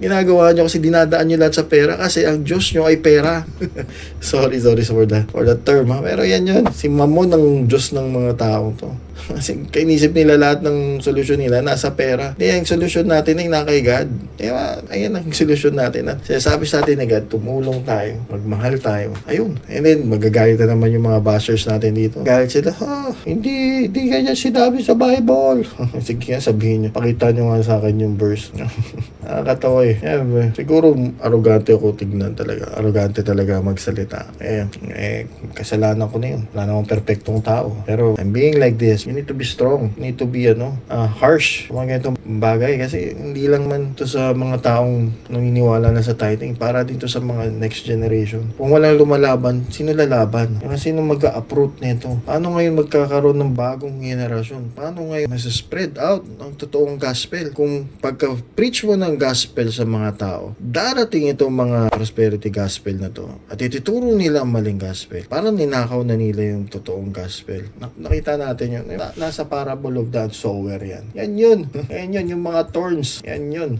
Ginagawa nyo kasi dinadaan nyo lahat sa pera kasi ang Diyos nyo ay pera. sorry, sorry for the, for the term ha. Pero yan yun. Si Mamon ang Diyos ng mga tao to. Kasi kainisip nila lahat ng solusyon nila nasa pera. Di, ang solusyon natin ay na kay God. Diba? Ayan ang solusyon natin. At sinasabi sa atin ni God, tumulong tayo, magmahal tayo. Ayun. And then, magagalit na naman yung mga bashers natin dito. Galit sila, ha, hindi, hindi ganyan sinabi sa Bible. Sige nga, sabihin nyo. Pakita nyo nga sa akin yung verse. Nakakatawa eh. Yeah, siguro, arrogante ako tignan talaga. Arrogante talaga magsalita. Eh, eh, kasalanan ko na yun. Wala namang perfectong tao. Pero, I'm being like this, you need to be strong. You need to be, ano, ah, harsh. Mga ganitong bagay. Kasi, hindi lang man to sa mga taong naniniwala na sa tithing. Para dito sa mga next generation. Kung walang lumalaban, sino lalaban? Yung sino mag-a-uproot nito? Paano ngayon magkakaroon ng bagong generasyon? Paano ngayon mas spread out ang totoong gospel? Kung pagka-preach mo ng gospel sa mga tao, darating itong mga prosperity gospel na to at ituturo nila ang maling gospel. Parang ninakaw na nila yung totoong gospel. Nak- nakita natin yun. Na- nasa parable of the sower yan. Yan yun. yan yun. Yung mga thorns. Yan yun.